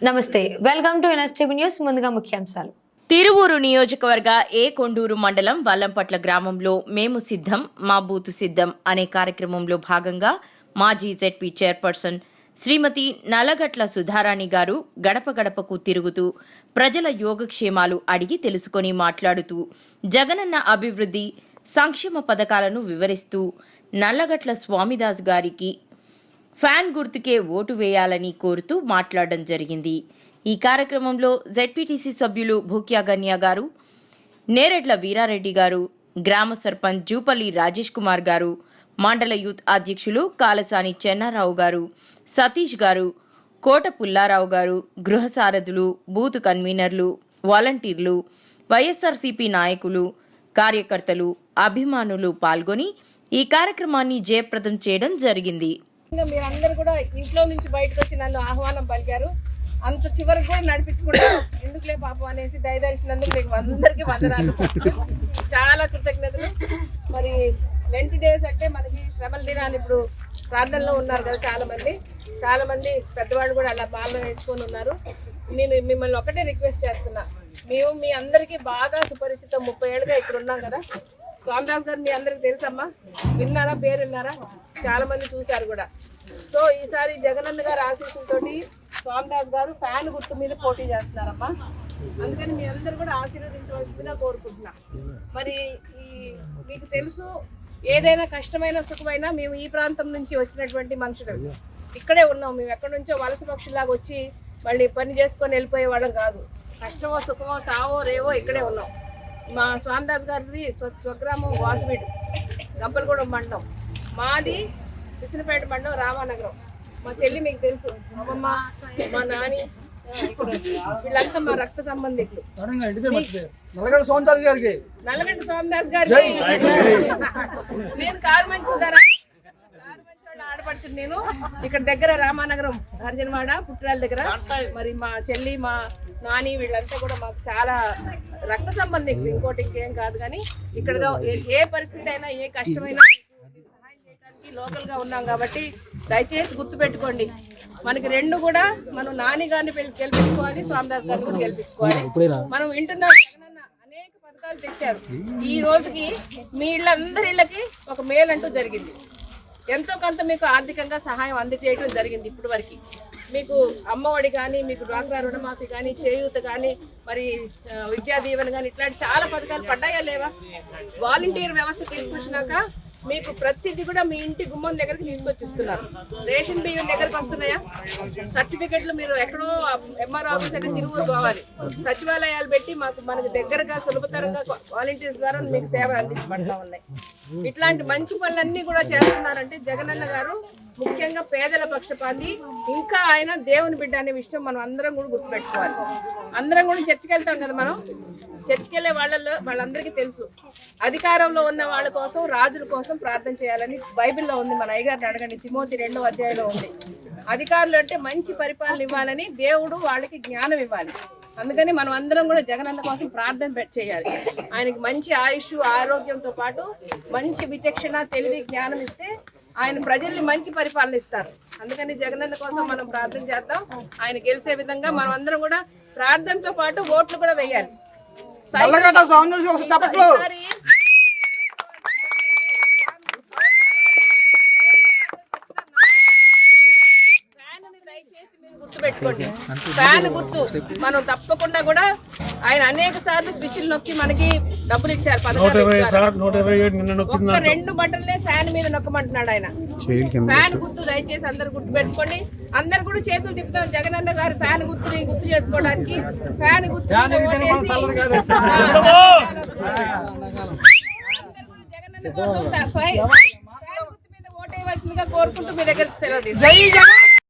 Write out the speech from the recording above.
నమస్తే welcome to NSTV news ముందుగా ముఖ్యాంశాలు. తిరువూరు నియోజకవర్గ ఏ కొండూరు మండలం వల్లంపట్ల గ్రామంలో మేము సిద్ధం మా బూతు సిద్ధం అనే కార్యక్రమంలో భాగంగా మాజీ జెడ్పీ చైర్పర్సన్ శ్రీమతి నల్లగట్ల సుధారాణి గారు గడప గడపకు తిరుగుతూ ప్రజల యోగక్షేమాలు అడిగి తెలుసుకొని మాట్లాడుతూ జగనన్న అభివృద్ధి సంక్షేమ పథకాలను వివరిస్తూ నల్లగట్ల స్వామిదాస్ గారికి ఫ్యాన్ గుర్తుకే ఓటు వేయాలని కోరుతూ మాట్లాడడం జరిగింది. ఈ కార్యక్రమంలో జెడ్పీటీసీ సభ్యులు భూక్యాగన్య గారు నేరెడ్ల వీరారెడ్డి గారు గ్రామ సర్పంచ్ జూపల్లి రాజేష్ కుమార్ గారు మండల యూత్ అధ్యక్షులు కాలసాని చెన్నారావు గారు సతీష్ గారు కోట పుల్లారావు గారు గృహ సారథులు బూత్ కన్వీనర్లు వాలంటీర్లు వైఎస్ఆర్సీపీ నాయకులు కార్యకర్తలు అభిమానులు పాల్గొని ఈ కార్యక్రమాన్ని జయప్రదం చేయడం జరిగింది. మీరు మీరందరూ కూడా ఇంట్లో నుంచి బయటకు వచ్చి నన్ను ఆహ్వానం పలికారు. అంత చివరికి కూడా నడిపించుకుంటా ఎందుకులే పాపం అనేసి దయదలిచినందుకు మీకు అందరికీ వందనాలు. చాలా కృతజ్ఞతలు. మరి లెంట్ డేస్ అంటే మనకి శ్రమల దినాలు ఇప్పుడు ప్రార్థనలో ఉన్నారు కదా చాలా మంది చాలా మంది పెద్దవాళ్ళు కూడా అలా పాలన వేసుకొని ఉన్నారు. నేను మిమ్మల్ని ఒకటే రిక్వెస్ట్ చేస్తున్నా. మేము మీ అందరికీ బాగా సుపరిచితం ముప్పై ఏళ్ళుగా ఇక్కడ ఉన్నాం కదా. స్వామిదాస్ గారు మీ అందరికి తెలుసమ్మా? విన్నారా? పేరు విన్నారా? చాలా మంది చూశారు కూడా. సో ఈసారి జగనన్న గారు ఆశీస్సులతో స్వామిదాస్ గారు ఫ్యాన్ గుర్తు మీద పోటీ చేస్తున్నారమ్మా. అందుకని మీ అందరు కూడా ఆశీర్వదించవలసిందిగా కోరుకుంటున్నా. మరి ఈ మీకు తెలుసు ఏదైనా కష్టమైన సుఖమైనా మేము ఈ ప్రాంతం నుంచి వచ్చినటువంటి మనుషులు. ఇక్కడే ఉన్నాం. మేము ఎక్కడి నుంచో వలస పక్షులాగా వచ్చి మళ్ళీ పని చేసుకొని వెళ్ళిపోయే వాళ్ళం కాదు. కష్టమో సుఖమో సావో రేవో ఇక్కడే ఉన్నాం. మా స్వామిదాస్ గారిది స్వ స్వగ్రామం వాసువీడు గంపలగూడెం మండలం. మాది విసినపేట మండలం రామానగరం. మా చెల్లి మీకు తెలుసు అమ్మమ్మ మా నాని వీళ్ళంతా మా రక్త సంబంధికులు. నల్లగడ్డ సోమదాస్ గారికి. నల్లగడ్డ స్వామిదాస్ గారికి. నేను కార్మంచి వాళ్ళ ఆడపడుచుని నేను. ఇక్కడ దగ్గర రామానగరం అర్జునవాడ పుట్టిరాల దగ్గర. మరి మా చెల్లి మా నాని వీళ్ళంతా కూడా మాకు చాలా రక్త సంబంధికులు ఇంకోటి ఇంకేం కాదు కానీ ఇక్కడ ఏ పరిస్థితి అయినా ఏ కష్టమైనా సహాయం చేయడానికి లోకల్గా ఉన్నాం కాబట్టి దయచేసి గుర్తుపెట్టుకోండి. మనకి రెండు కూడా మనం నాని గారిని గెలిపించుకోవాలి స్వామిదాస్ గారిని కూడా గెలిపించుకోవాలి. మనం వింటున్నాం అనేక పథకాలు తెచ్చారు. ఈ రోజుకి మీ ఇళ్ళందరి ఇళ్ళకి ఒక మేలు అంటూ జరిగింది. ఎంతో కొంత మీకు ఆర్థికంగా సహాయం అందజేయడం జరిగింది ఇప్పటి వరకు. మీకు అమ్మఒడి కానీ మీకు డ్వాక్రా రుణమాఫీ కానీ చేయూత కానీ మరి విద్యా దీవెన కానీ ఇట్లాంటి చాలా పథకాలు పడ్డాయా లేవా? వాలంటీర్ వ్యవస్థ తీసుకొచ్చినాక మీకు ప్రతిదీ కూడా మీ ఇంటి గుమ్మం దగ్గరికి తీసుకొచ్చిస్తున్నారు. రేషన్ బియ్యం దగ్గరకు వస్తున్నాయా? సర్టిఫికెట్లు మీరు ఎక్కడో ఎంఆర్ ఆఫీస్ అంటే తిరుగు పోవాలి. సచివాలయాలు పెట్టి మాకు మనకు దగ్గరగా సులభతరంగా వాలంటీర్స్ ద్వారా మీకు సేవలు అందించబడతా ఉన్నాయి. ఇట్లాంటి మంచి పనులన్నీ కూడా చేస్తున్నారంటే జగనన్న గారు ముఖ్యంగా పేదల పక్షపాతి. ఇంకా ఆయన దేవుని బిడ్డ అనే విషయం మనం అందరం కూడా గుర్తుపెట్టుకోవాలి. అందరం కూడా చర్చికి వెళ్తాం కదా మనం? చర్చికి వెళ్ళే వాళ్ళందరికీ తెలుసు. అధికారంలో ఉన్న వాళ్ళ కోసం రాజుల కోసం ప్రార్థన చేయాలని బైబిల్లో ఉంది. మన అయ్యగారిని అడగండి. తిమోతి రెండో అధ్యాయంలో ఉంది. అధికారులు అంటే మంచి పరిపాలన ఇవ్వాలని దేవుడు వాళ్ళకి జ్ఞానం ఇవ్వాలి. అందుకని మనం అందరం కూడా జగనన్న కోసం ప్రార్థన పెట్ చేయాలి. ఆయనకి మంచి ఆయుష్ ఆరోగ్యంతో పాటు మంచి విచక్షణ తెలివి జ్ఞానం ఇస్తే ఆయన ప్రజల్ని మంచి పరిపాలన ఇస్తారు. అందుకని జగనన్న కోసం మనం ప్రార్థన చేద్దాం. ఆయన గెలిచే విధంగా మనం అందరం కూడా ప్రార్థనతో పాటు ఓట్లు కూడా వేయాలి నల్లగడ్డ సోమదాస్ గారు చప్పట్లు ఈసారి ఫ్యాన్ని దయచేసి ఫ్యాన్ గుర్తు. మనం తప్పకుండా కూడా ఆయన అనేక సార్లు స్విచ్లు నొక్కి మనకి డబ్బులు ఇచ్చారు. ఒక్క రెండు బటన్లే ఫ్యాన్ మీద నొక్కమంటున్నాడు ఆయన. ఫ్యాన్ గుర్తు దయచేసి అందరు గుర్తు పెట్టుకోండి అందరు కూడా చేతులు తిప్పుతాం. జగనన్న గారి ఫ్యాన్ గుర్తుని గుర్తు చేసుకోవడానికి ఫ్యాన్ గుర్తు అందరూ జగనన్న కోసం ఫ్యాన్ గుర్తు మీద ఓటేయవలసిందిగా కోరుకుంటూ మీ దగ్గర సెలవు తీసుకుంటాం. జై జగన్!